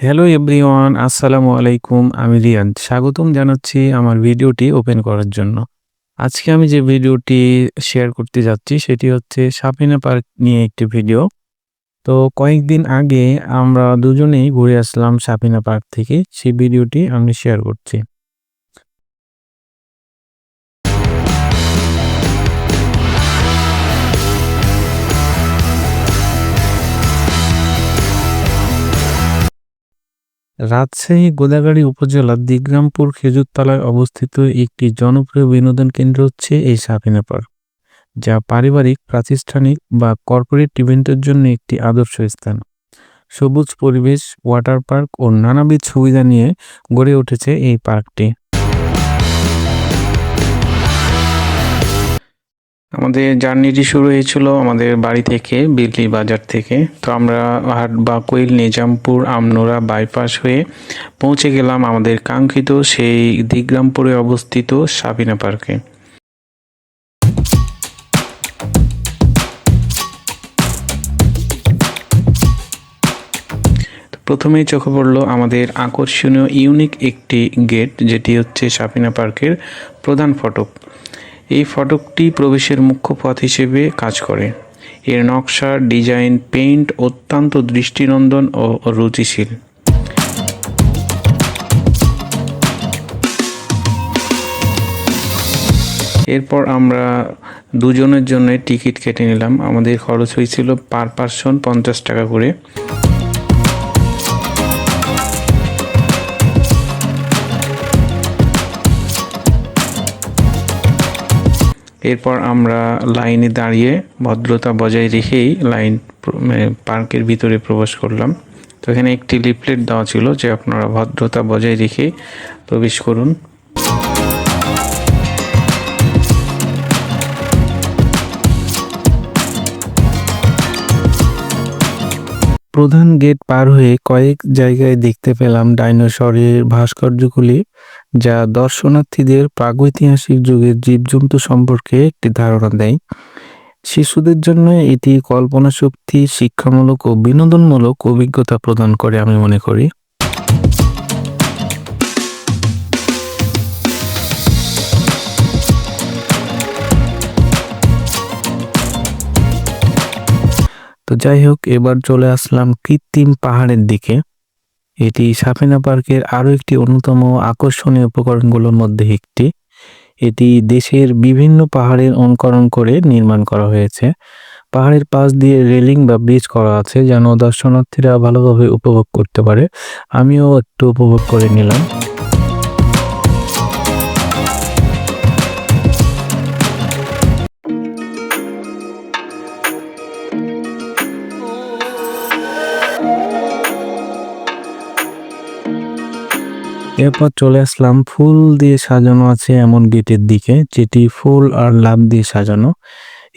Hello everyone আসসালামু আলাইকুম আমি রিয়ান স্বাগতম জানাচ্ছি আমার ভিডিওটি ওপেন করার জন্য। আজকে আমি যে ভিডিওটি শেয়ার করতে যাচ্ছি, সেটি হচ্ছে সাপিনা পার্ক নিয়ে একটি ভিডিও। তো কয়েকদিন আগে আমরা দুজনেই ঘুরে আসলাম সাপিনা পার্ক থেকে, সেই ভিডিওটি আমি শেয়ার করছি। রাজশাহী গোদাগাড়ি উপজেলার দিগ্রামপুর খেজুরতলায় অবস্থিত একটি জনপ্রিয় বিনোদন কেন্দ্র হচ্ছে এই সাফিনা পার্ক, যা পারিবারিক, প্রাতিষ্ঠানিক বা কর্পোরেট ইভেন্টের জন্য একটি আদর্শ স্থান। সবুজ পরিবেশ, ওয়াটার পার্ক ও নানাবিধ সুবিধা নিয়ে গড়ে উঠেছে এই পার্কটি। আমাদের জার্নিটি শুরু হয়েছিল আমাদের বাড়ি থেকে বিল্লি বাজার থেকে। তো আমরা হাট বা কোয়েল নিজামপুর আমনোরা বাইপাস হয়ে পৌঁছে গেলাম আমাদের কাঙ্ক্ষিত সেই দিগ্রামপুরে অবস্থিত সাবিনা পার্কে। প্রথমেই চোখে পড়ল আমাদের আকর্ষণীয় ইউনিক একটি গেট যেটি হচ্ছে সাপিনা পার্কের প্রধান ফটক। এই ফটকটি প্রবেশের মুখ্য পথ হিসেবে কাজ করে। এর নকশা, ডিজাইন, পেইন্ট অত্যন্ত দৃষ্টিনন্দন ও রুচিশীল। এরপর আমরা দুজনের জন্য টিকিট কেটে নিলাম। আমাদের খরচ হয়েছিল পার পার্সন পঞ্চাশ টাকা করে। এরপর আমরা লাইনে দাঁড়িয়ে ভদ্রতা বজায় রেখেই লাইন মানে পার্কের ভিতরে প্রবেশ করলাম। তো এখানে একটি লিফলেট দেওয়া ছিল যে আপনারা ভদ্রতা বজায় রেখে প্রবেশ করুন। প্রধান গেট পার হয়ে কয়েক জায়গায় দেখতে পেলাম ডাইনোসরের ভাস্কর্যগুলি। যা দর্শনার্থীদের প্রাগৈতিহাসিক যুগের জীবজন্তু সম্পর্কে একটি ধারণা দেয়। শিশুদের জন্য এটি কল্পনা শক্তি, শিক্ষামূলক ও বিনোদনমূলক অভিজ্ঞতা প্রদান করে আমি মনে করি। তো যাই হোক, এবার চলে আসলাম কৃত্রিম পাহাড়ের দিকে। এটি সাফিনা পার্কের আরও একটি অন্যতম আকর্ষণীয় উপকরণগুলোর মধ্যে একটি। এটি দেশের বিভিন্ন পাহাড়ের অনুকরণ করে নির্মাণ করা হয়েছে। পাহাড়ের পাশ দিয়ে রেলিং বা ব্রিজ করা আছে যেন দর্শনার্থীরা ভালোভাবে উপভোগ করতে পারে। আমিও একটু উপভোগ করে নিলাম। এরপর চলে আসলাম, ফুল দিয়ে সাজানো আছে এমন গেটের দিকে, যেটি ফুল আর লাভ দিয়ে সাজানো।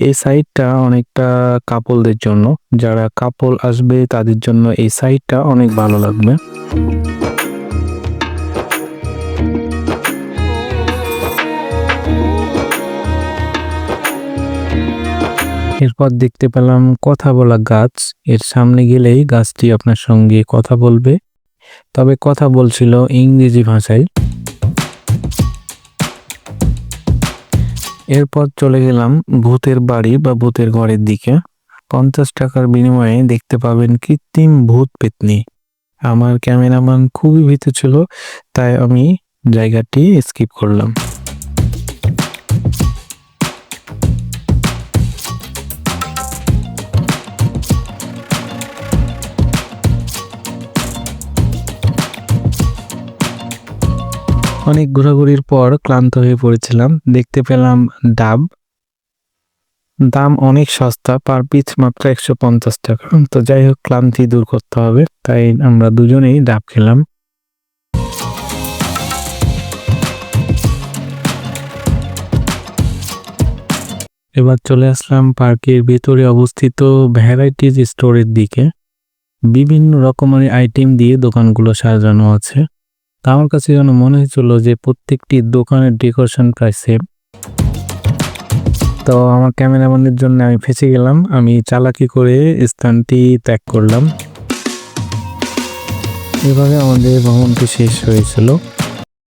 এই সাইডটা অনেকটা কাপলদের জন্য, যারা কাপল আসবে তাদের জন্য এই সাইডটা অনেক ভালো লাগবে। এরপর দেখতে পেলাম, কথা বলা গাছ। এর সামনে গেলেই গাছটি আপনার সঙ্গে কথা বলবে। তবে কথা বলছিল ইংরেজি ভাষায়। এরপর চলে গেলাম ভূতের বাড়ি বা ভূতের ঘরের দিকে। পঞ্চাশ টাকার বিনিময়ে দেখতে পাবেন কৃত্রিম ভূত পেতনি। আমার ক্যামেরাম্যান খুবই ভীত ছিল, তাই আমি জায়গাটি স্কিপ করলাম। অনেক ঘোরাঘুরির পর ক্লান্ত হয়ে পড়েছিলাম। দেখতে পেলাম ডাব। দাম অনেক সস্তা, পার পিস মাত্র একশো পঞ্চাশ টাকা। তো যাই হোক, ক্লান্তি দূর করতে হবে, তাই আমরা দুজনেই ডাব খেলাম। এবার চলে আসলাম পার্কের ভেতরে অবস্থিত ভ্যারাইটিজ স্টোরের দিকে। বিভিন্ন রকমের আইটেম দিয়ে দোকানগুলো সাজানো আছে। আমার কাছে যেন মনে হয়েছিল যে প্রত্যেকটি দোকানের ডেকোরেশন প্রায় সেম তো আমার ক্যামেরাম্যানের জন্য আমি ফেঁসে গেলাম, আমি চালাকি করে স্থানটি ত্যাগ করলাম। এভাবে আমাদের ভ্রমণটি শেষ হয়েছিল।